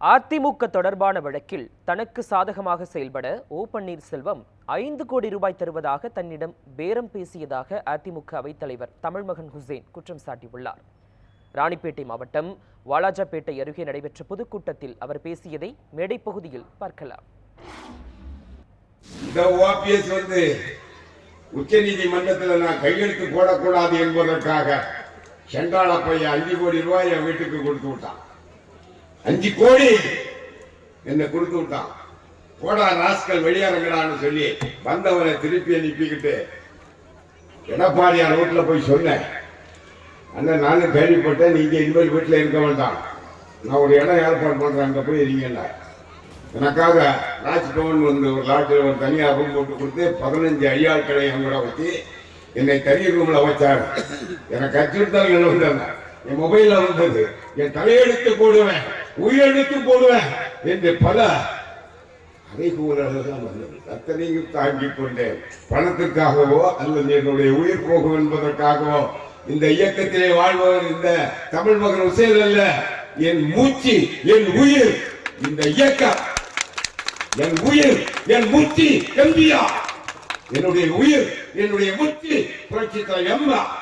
அதிமுக தொடர்பான வழக்கில் தனக்கு சாதகமாக செயல்பட ஓ பன்னீர்செல்வம் ஐந்து கோடி ரூபாய் தருவதாக தன்னிடம் பேரம் பேசியதாக அதிமுக அவைத்தலைவர் தமிழ்மகன் ஹுசேன் குற்றம் சாட்டியுள்ளார். ராணிப்பேட்டை மாவட்டம் வாலாஜாப்பேட்டை அருகே நடைபெற்ற பொதுக்கூட்டத்தில் அவர் பேசியதை மேடை பகுதியில் பார்க்கலாம். வந்து உச்ச நீதிமன்றத்தில் நான் கையெழுத்து போடக்கூடாது என்பதற்காக சென்றால பையன் அஞ்சு கோடி ரூபாய் என் வீட்டுக்கு கொடுத்து விட்டான். அஞ்சு கோடி என்ன கொடுத்து விட்டான். போடா ராஸ்கல் வெளியாரங்கடான்னு சொல்லி வந்தவனை திருப்பி அனுப்பிக்கிட்டு எடப்பாடியார் வீட்டில் போய் சொன்னேன். அண்ணன் நானும் கேள்விப்பட்டேன் நீங்க இனிமேல் வீட்டில் இருக்க வேண்டாம். நான் ஒரு இடம் ஏற்பாடு பண்றேன் அங்கே போய் இருங்கண்ணா எனக்காக ராஜ்பவன் வந்து ஒரு லாட்ஜில் ஒரு தனியாக ரூம் போட்டு கொடுத்து பதினஞ்சு ஐயாட்களை கூட வச்சு என்னை தனி ரூமில் வச்சார். எனக்கு அச்சுறுத்தல்கள் வந்தாங்க என் மொபைலில் வந்தது. என் தலையெடுத்து போடுவேன். உயிரெழுத்து போடுவேன் என்று பல அத்தனையும் தாங்கி கொண்டேன். பணத்திற்காகவோ அல்லது என்னுடைய உயிர் போகும் என்பதற்காகவோ இந்த இயக்கத்திலே வாழ்பவர் இந்த தமிழ் மகன் உசேல் அல்ல. என் மூச்சு என் உயிர் இந்த இயக்கம். என் உயிர் என் மூச்சு எம்பியா என்னுடைய உயிர் என்னுடைய மூச்சு புரட்சி எம்மா